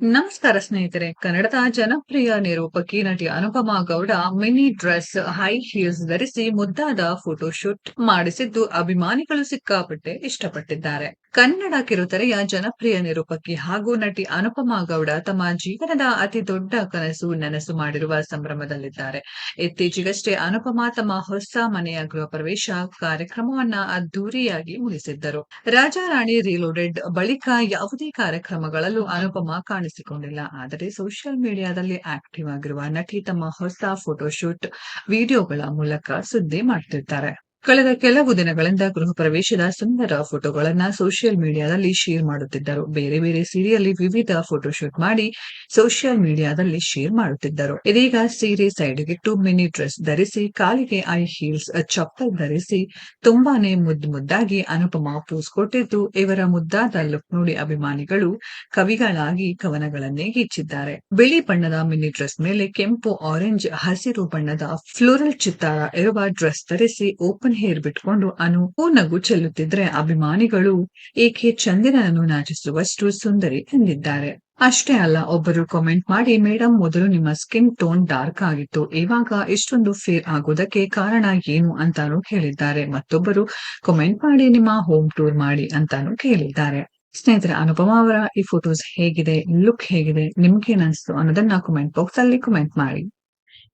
ನಮಸ್ಕಾರ ಸ್ನೇಹಿತರೆ. ಕನ್ನಡದ ಜನಪ್ರಿಯ ನಿರೂಪಕಿ ನಟಿ Anupama Gowda mini dress, high heels ಧರಿಸಿ ಮುದ್ದಾದ ಫೋಟೋಶೂಟ್ ಮಾಡಿಸಿದ್ದು ಅಭಿಮಾನಿಗಳು ಸಿಕ್ಕಾಪಟ್ಟೆ ಇಷ್ಟಪಟ್ಟಿದ್ದಾರೆ. ಕನ್ನಡ ಕಿರುತೆರೆಯ ಜನಪ್ರಿಯ ನಿರೂಪಕಿ ಹಾಗೂ ನಟಿ ಅನುಪಮಾ ಗೌಡ ತಮ್ಮ ಜೀವನದ ಅತಿ ದೊಡ್ಡ ಕನಸು ನನಸು ಮಾಡಿರುವ ಸಂಭ್ರಮದಲ್ಲಿದ್ದಾರೆ. ಇತ್ತೀಚೆಗಷ್ಟೇ ಅನುಪಮಾ ತಮ್ಮ ಹೊಸ ಮನೆಯ ಗೃಹ ಪ್ರವೇಶ ಕಾರ್ಯಕ್ರಮವನ್ನ ಅದ್ದೂರಿಯಾಗಿ ಮುಗಿಸಿದ್ದರು. ರಾಜಾರಾಣಿ ರೀಲೋಡೆಡ್ ಬಳಿಕ ಯಾವುದೇ ಕಾರ್ಯಕ್ರಮಗಳಲ್ಲೂ ಅನುಪಮಾ ಕಾಣಿಸಿಕೊಂಡಿಲ್ಲ. ಆದರೆ ಸೋಷಿಯಲ್ ಮೀಡಿಯಾದಲ್ಲಿ ಆಕ್ಟಿವ್ ಆಗಿರುವ ನಟಿ ತಮ್ಮ ಹೊಸ ಫೋಟೋಶೂಟ್ ವಿಡಿಯೋಗಳ ಮೂಲಕ ಸುದ್ದಿ ಮಾಡ್ತಿದ್ದಾರೆ. ಕಳೆದ ಕೆಲವು ದಿನಗಳಿಂದ ಗೃಹ ಪ್ರವೇಶದ ಸುಂದರ ಫೋಟೋಗಳನ್ನ ಸೋಷಿಯಲ್ ಮೀಡಿಯಾದಲ್ಲಿ ಶೇರ್ ಮಾಡುತ್ತಿದ್ದರು. ಬೇರೆ ಬೇರೆ ಸೀರೆಯಲ್ಲಿ ವಿವಿಧ ಫೋಟೋಶೂಟ್ ಮಾಡಿ ಸೋಷಿಯಲ್ ಮೀಡಿಯಾದಲ್ಲಿ ಶೇರ್ ಮಾಡುತ್ತಿದ್ದರು. ಇದೀಗ ಸೀರೆ ಸೈಡ್ಗಿಟ್ಟು ಮಿನಿ ಡ್ರೆಸ್ ಧರಿಸಿ, ಕಾಲಿಗೆ ಐ ಹೀಲ್ಸ್ ಚಪ್ಪಲ್ ಧರಿಸಿ, ತುಂಬಾನೇ ಮುದ್ದು ಮುದ್ದಾಗಿ ಅನುಪಮಾ ಪೋಸ್ ಕೊಟ್ಟಿದ್ದು ಇವರ ಮುದ್ದಾದ ಲುಕ್ ನೋಡಿ ಅಭಿಮಾನಿಗಳು ಕವಿಗಳಾಗಿ ಕವನಗಳನ್ನೇ ಗೀಚಿದ್ದಾರೆ ಬಿಳಿ ಬಣ್ಣದ ಮಿನಿ ಡ್ರೆಸ್ ಮೇಲೆ ಕೆಂಪು, ಆರೆಂಜ್, ಹಸಿರು ಬಣ್ಣದ ಫ್ಲೋರಲ್ ಚಿತ್ತಾರ ಇರುವ ಡ್ರೆಸ್ ಧರಿಸಿ ಓಪನ್ ಹೇರ್ ಬಿಟ್ಕೊಂಡು ಅನು ನಗು ಚೆಲ್ಲುತ್ತಿದ್ರೆ ಅಭಿಮಾನಿಗಳು ಏಕೆ ಚಂದಿರನನ್ನು ನಾಚಿಸುವಷ್ಟು ಸುಂದರಿ ಎಂದಿದ್ದಾರೆ. ಅಷ್ಟೇ ಅಲ್ಲ, ಒಬ್ಬರು ಕಾಮೆಂಟ್ ಮಾಡಿ ಮೇಡಮ್ ಮೊದಲು ನಿಮ್ಮ ಸ್ಕಿನ್ ಟೋನ್ ಡಾರ್ಕ್ ಆಗಿತ್ತು. ಇವಾಗ ಇಷ್ಟೊಂದು ಫೇರ್ ಆಗೋದಕ್ಕೆ ಕಾರಣ ಏನು ಅಂತಾನು ಹೇಳಿದ್ದಾರೆ. ಮತ್ತೊಬ್ಬರು ಕಾಮೆಂಟ್ ಮಾಡಿ, ನಿಮ್ಮ ಹೋಮ್ ಟೂರ್ ಮಾಡಿ ಅಂತಾನು ಕೇಳಿದ್ದಾರೆ. ಸ್ನೇಹಿತರೆ, ಅನುಪಮಾ ಅವರ ಈ ಫೋಟೋಸ್ ಹೇಗಿದೆ? ಲುಕ್ ಹೇಗಿದೆ? ನಿಮ್ಗೇನ್ ಅನ್ಸ್ತು ಅನ್ನೋದನ್ನ ಕಮೆಂಟ್ ಬಾಕ್ಸ್ ಅಲ್ಲಿ ಕಮೆಂಟ್ ಮಾಡಿ.